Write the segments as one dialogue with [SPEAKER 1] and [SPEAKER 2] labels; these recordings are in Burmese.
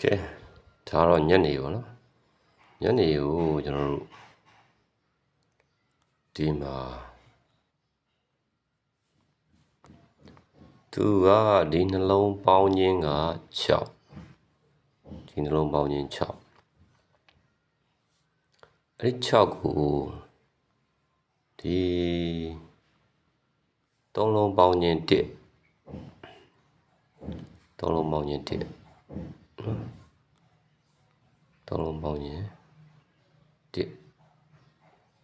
[SPEAKER 1] ကဲဒါတော့ညနေပေါ့နော်ညနေကိုကျွန်တော်တို့ဒီမှာသူကဒီနှလုံးပေါင်းခြင်းက6ဒီနှလုံးပေါင်းခြင်း6အဲ့ဒီ6ကိုဒီသုံးလုံးပေါင်းခြင်း1သုံးလုံးပေါင်းခြင်း1 သုံးလုံးပေါင်းခြင်း1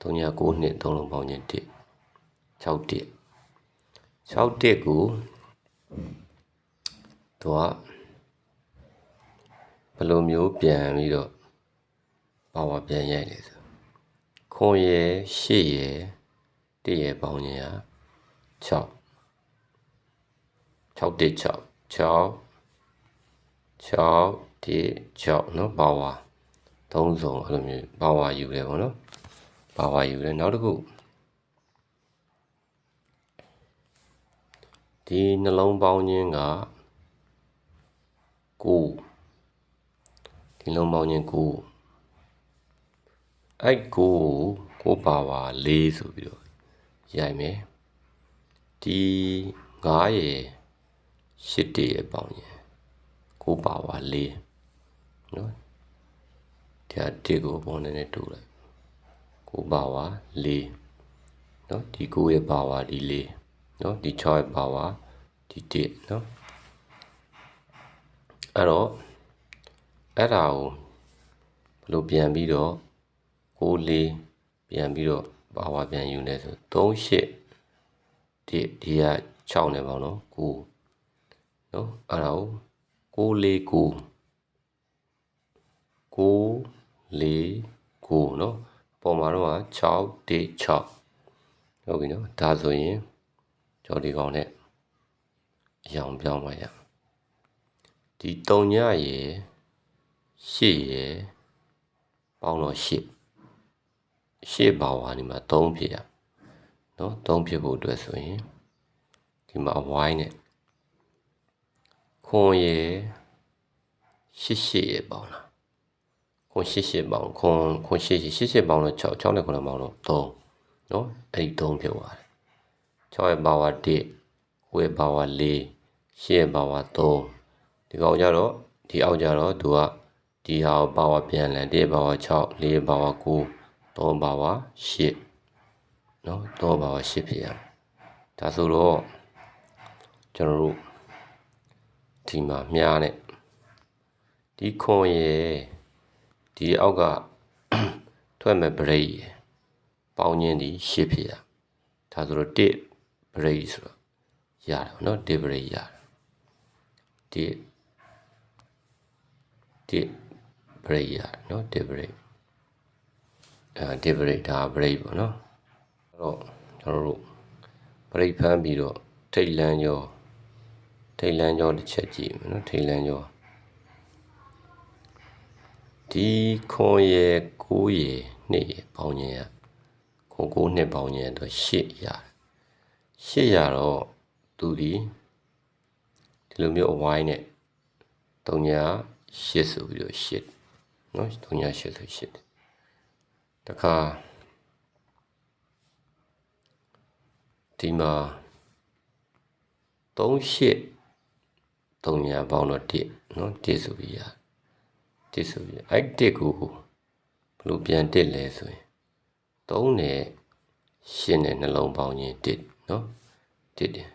[SPEAKER 1] 309နှစ်သုံးလုံးပေါင်းခြင်း1 6 1 6 1ကိုသူကဘယ်လိုမျိုးပြန်ပြီးတော့ပါဝါပြန်ရိုက်လဲဆိုခွန်ရယ်ရှေ့ရယ်တရယ်ပေါင်းခြင်းဟာ6 6 1 6 6 6 1 6เนาะပါဝါသုံးစုံအဲ့လိုမျိုးပါဝါယူတယ်ပေါ့နော်ပါဝါယူတယ်နောက်တစ်ခုဒီနှလုံးပေါင်းခြင်းက9ဒီနှလုံးပေါင်းခြင်း9အဲ့9ကိုကိုပါဝါ4ဆိုပြီးတော့ရိုက်မယ်ဒီ9ရယ်8တရယ်ပေါင်းခြင်း ကိုပါဝါ4နော်ဒီအတစ်ကိုပုံနေနဲ့တူလိုက်ကိုပါဝါ4နော်ဒီ9ရဲ့ပါဝါဒီ4နော်ဒီ6ရဲ့ပါဝါဒီ1နော်အဲ့တော့အဲ့ဒါကိုဘယ်လိုပြန်ပြီးတော့6 4ပြန်ပြီးတော့ပါဝါပြန်ယူနေဆို3 8ဒီဒီက6နေပါတော့9နော်အဲ့ဒါကို 6 4 9 9 4 9เนาะပုံမှာတော့6 1 6ဟုတ်ပြီเนาะဒါဆိုရင်ကြော်ဒီကောင်နဲ့အရောင်ပြောင်းပါရဒီ3ညရေ8ရေပေါင်းတော့8 8ပါဝါဒီမှာ3ဖြစ်ရเนาะ3ဖြစ်ဖို့အတွက်ဆိုရင်ဒီမှာ y နဲ့ ခွန်ရေ8 8ရေပေါင်းလာခွန်88ပေါင်းခွန်ခွန်88 88ပေါင်းတော့6 6နဲ့9ပေါင်းတော့3เนาะအဲ့ဒီ3ဖြစ်သွားတယ်6ရဲ့ပါဝါ1 9ရဲ့ပါဝါ4 8ရဲ့ပါဝါ3ဒီကောင်ကြတော့ဒီအောက်ကြတော့သူကဒီဟာကိုပါဝါပြန်လန်1ရဲ့ပါဝါ6 4ရဲ့ပါဝါ9 3ပါဝါ8เนาะ3ပါဝါ8ဖြစ်ရမယ်ဒါဆိုတော့ကျွန်တော်တို့ ဒီမှာမြားနဲ့ဒီခွန်ရဲ့ဒီအောက်ကထွက်မဲ့ break ရယ်ပေါင်းခြင်းဒီရှစ်ဖြစ်ရဒါဆိုတော့1 break ဆိုတော့ရတယ်เนาะ1 break ရတယ်1 1 break ရတယ်เนาะ1 break အဲ1 break ဒါ break ပေါ့เนาะအဲ့တော့ကျွန်တော်တို့ break ဖမ်းပြီးတော့ထိတ်လန်းကြော ထိတ်လန်းကြောတစ်ချက်ကြည့်မယ်နော်ထိတ်လန်းကြောဒီခွန်ရယ်ကိုရယ်နှစ်ရယ်ပေါင်းခြင်းရခွန်ကိုနှစ်ပေါင်းခြင်းအတွက်ရှစ်ရရှစ်ရတော့သူဒီဒီလိုမျိုးအဝိုင်းနဲ့တုံညာရှစ်ဆိုပြီးတော့ရှစ်နော်တုံညာရှစ်ဆိုရှစ်တခါဒီမှာ3 8 3ညာပေါင်းတော့1နော်1ဆိုပြီးရတယ်တစ်ဆိုပြီးအဲ့တစ်ကိုဘလို့ပြန်တစ်လဲဆိုရင်3နဲ့8နဲ့နှလုံးပေါင်းခြင်းတစ်နော်တစ်တယ်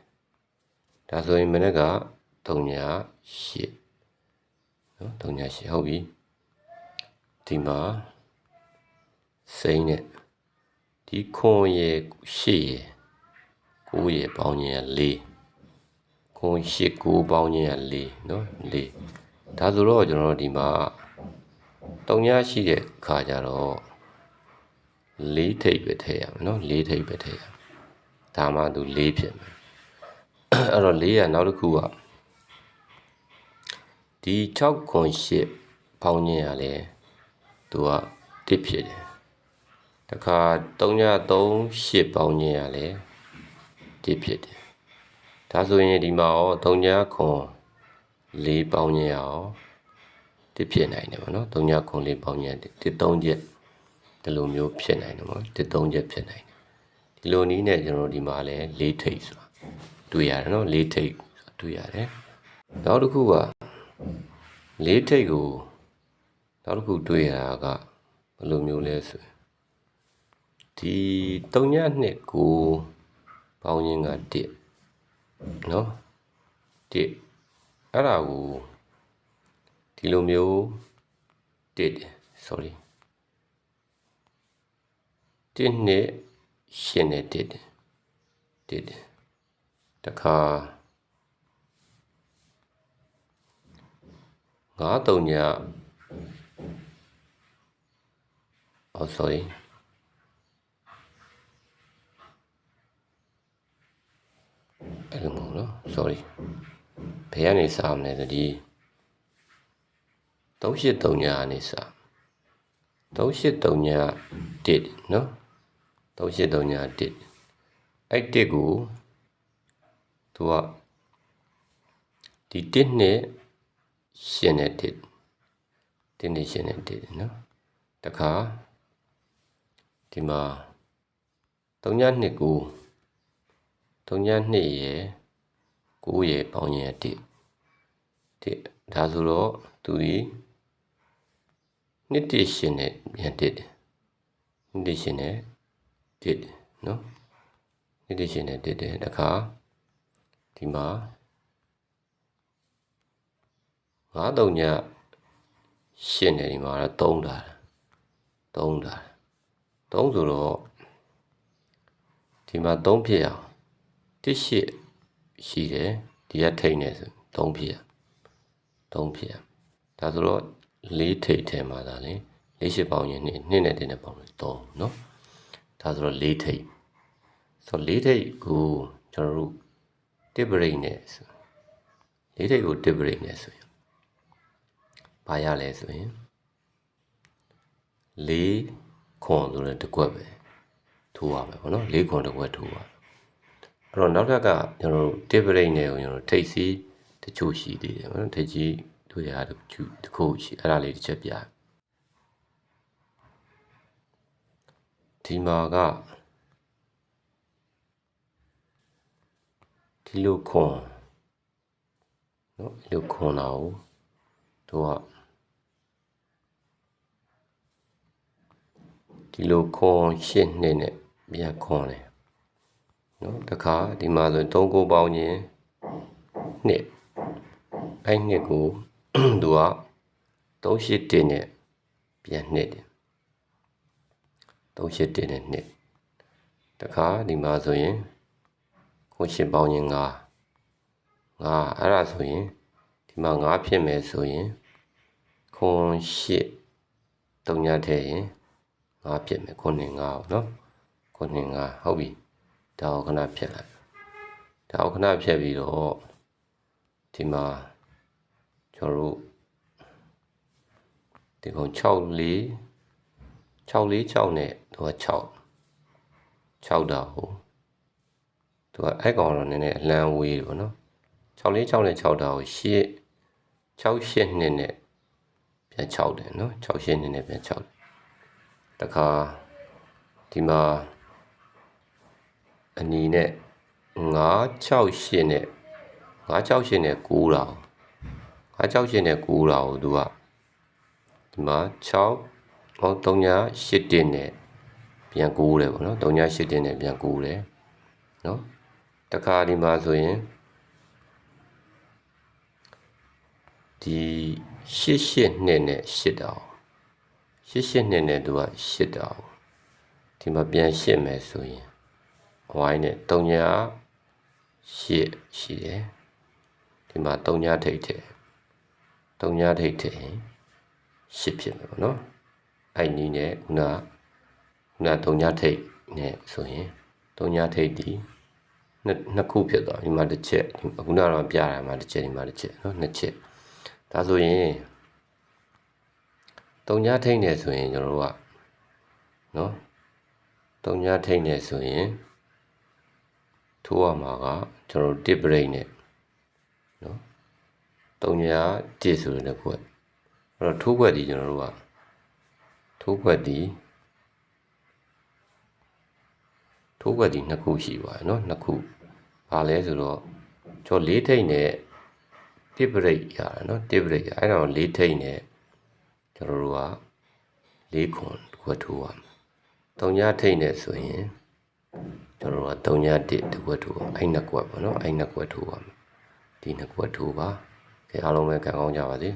[SPEAKER 1] ဒါဆိုရင်မနေ့က3ညာ8နော်3ညာ8ဟုတ်ပြီဒီမှာစိမ့်နဲ့ဒီခွန်ရဲ့8ရဲ့9ရဲ့ပေါင်းခြင်းက4 ခွန်8 9ပေါင်းခြင်းက4နော်4ဒါဆိုတော့ကျွန်တော်တို့ဒီမှာတုံညာရှိတဲ့ခါကျတော့လေးထိပ်ပဲထည့်ရမယ်နော်လေးထိပ်ပဲထည့်ရဒါမှသူလေးဖြစ်မယ်အဲ့တော့လေးကနောက်တစ်ခုကဒီ6ခွန်8ပေါင်းခြင်းရလဲသူကတစ်ဖြစ်တယ်တခါ3ည3 8ပေါင်းခြင်းရလဲတစ်ဖြစ်တယ် ဒါဆိုရင်ဒီမှာရော3ညခွန်4ပေါင်းခြင်းရအောင်တစ်ဖြစ်နိုင်တယ်ပေါ့နော်3ညခွန်လေးပေါင်းညတစ်တစ်3ချက်ဒီလိုမျိုးဖြစ်နိုင်တယ်ပေါ့တစ်3ချက်ဖြစ်နိုင်တယ်ဒီလိုနည်းနဲ့ကျွန်တော်တို့ဒီမှာလဲ၄ထိပ်ဆိုတာတွေ့ရတယ်နော်၄ထိပ်ဆိုတာတွေ့ရတယ်နောက်တစ်ခုက၄ထိပ်ကိုနောက်တစ်ခုတွေ့ရတာကဘယ်လိုမျိုးလဲဆိုရင်ဒီ3ညနှစ်ကိုပေါင်းရင်က1 နော်1အဲ့ဒါကိုဒီလိုမျိုးတစ် sorry တစ်နှစ်ရှင်းနဲ့တစ်တစ်တခါငါးတုံညအော် sorry အဲ့လိုမဟုတ်နော် sorry ဘယ်ကနေစားမလဲဆိုဒီ383ညကနေစား383ည1နော်383ည1အဲ့1ကိုသူကဒီ1နဲ့ရှင်းတဲ့1 1နဲ့ရှင်းတဲ့1နော်တခါဒီမှာ3ည2ကို 3ည2ရယ်9ရယ်ပေါင်းရင်1 1ဒါဆိုတော့သူဒီနှစ်တရှင်နဲ့ပြန်တစ်တယ်နှစ်တရှင်နဲ့တစ်တယ်နော်နှစ်တရှင်နဲ့တစ်တယ်တခါဒီမှာငါးတုံညရှင်းတယ်ဒီမှာတော့3တာ3တာ3ဆိုတော့ဒီမှာ3ဖြစ်အောင် တစ်ရှစ်ရှိတယ်ဒီကထိတ်နေဆို3ဖြစ်အောင်3ဖြစ်အောင်ဒါဆိုတော့လေးထိပ်ထဲမှာဒါလေလေးရှိပေါင်းရင်နှစ်နှစ်နဲ့တင်းနဲ့ပေါင်းလို့3เนาะဒါဆိုတော့လေးထိပ်ဆိုတော့လေးထိပ်ကိုကျွန်တော်တို့တစ်ပရိတ်နဲ့ဆိုလေးထိပ်ကိုတစ်ပရိတ်နဲ့ဆိုရင်ဘာရလဲဆိုရင်လေးခွန်ဆိုတဲ့တစ်ကွက်ပဲထိုးရမယ်ပေါ့နော်လေးခွန်တစ်ကွက်ထိုးရ အဲ့တော့နောက်ထပ်ကကျွန်တော်တို့တစ်ပရိတ်နဲ့ကိုကျွန်တော်ထိပ်စီးတချို့ရှိသေးတယ်ပေါ့နော်ထိပ်ကြီးတွေ့ရတဲ့တခုရှိအဲ့ဒါလေးတစ်ချက်ပြဒီမှာကဒီလိုခွန်နော်ဒီလိုခွန်တာကိုတို့ကဒီလိုခွန်ရှင်းနေနဲ့ပြန်ခွန်တယ် နော်တခါဒီမှာဆိုရင်၃ကိုပေါင်းရင်နှစ်အဲ့နှစ်ကိုသူက381နဲ့ပြန်နှစ်တယ်381နဲ့နှစ်တခါဒီမှာဆိုရင်ခွန်ရှင်ပေါင်းရင်9 9အဲ့ဒါဆိုရင်ဒီမှာ9ဖြစ်မယ်ဆိုရင်ခွန်ရှစ်တုံညာထဲရင်9ဖြစ်မယ်ခွန်နေ9ပေါ့နော်ခွန်နေ9ဟုတ်ပြီ ဒါကိုခဏဖြတ်လိုက်ဒါကိုခဏဖြတ်ပြီးတော့ဒီမှာကျွန်တော်တို့ဒီကောင်6လေး6လေး6နဲ့သူက6 6တာဟုတ်သူကအဲ့ကောင်တော့နည်းနည်းအလံဝေးတယ်ဗောနော်6လေး6နဲ့6တာကိုရှစ်6ရှစ်နှစ်နဲ့ပြန်6တယ်နော်6ရှစ်နှစ်နဲ့ပြန်6တယ်တခါဒီမှာ အနီနဲ့9 6ရှစ်နဲ့9 6ရှစ်နဲ့9တာငါကြောက်ရှင်နဲ့ကူတာကိုသူကဒီမှာ6ဟော3ည8တင်နဲ့ပြန်ကူတယ်ပေါ့နော်3ည8တင်နဲ့ပြန်ကူတယ်နော်တခါဒီမှာဆိုရင်ဒီ88နှစ်နဲ့8တောင်88နှစ်နဲ့သူက8တောင်ဒီမှာပြန်ရှင်းမယ်ဆိုရင် ဝိုင်းနဲ့3ည8ရှိတယ်ဒီမှာ3ညထိတ်တယ်တုံညာထိတ်တဲ့ရှစ်ဖြစ်မယ်ပေါ့နော်အဲ့နီးနဲ့ခုနခုနတုံညာထိတ်နဲ့ဆိုရင်တုံညာထိတ်ဒီနှစ်နှစ်ခုဖြစ်သွားဒီမှာတစ်ချက်ခုနကတော့ပြတာမှာတစ်ချက်ဒီမှာတစ်ချက်နော်နှစ်ချက်ဒါဆိုရင်တုံညာထိတ်နေဆိုရင်ကျွန်တော်တို့ကနော်တုံညာထိတ်နေဆိုရင် ထိုးရမှာကကျွန်တော်တစ် break နဲ့နော်300တစ်ဆိုတဲ့ကွက်အဲ့တော့ထိုးကွက်ဒီကျွန်တော်တို့ကထိုးကွက်ဒီထိုးကွက်ဒီနှစ်ခုရှိပါတယ်နော်နှစ်ခုဘာလဲဆိုတော့ကျွန်တော်၄ထိတ်နဲ့တစ် break ရတယ်နော်တစ် break ရအဲ့တော့၄ထိတ်နဲ့ကျွန်တော်တို့က၄ခွန်တစ်ခွက်ထိုးရမယ်။၃ညထိတ်နဲ့ဆိုရင် ကျွန်တော်က3ည1တကွက်ထိုးအဲ့နှစ်ကွက်ပေါ့နော်အဲ့နှစ်ကွက်ထိုးပါမယ်ဒီနှစ်ကွက်ထိုးပါကဲအားလုံးပဲကံကောင်းကြပါစေ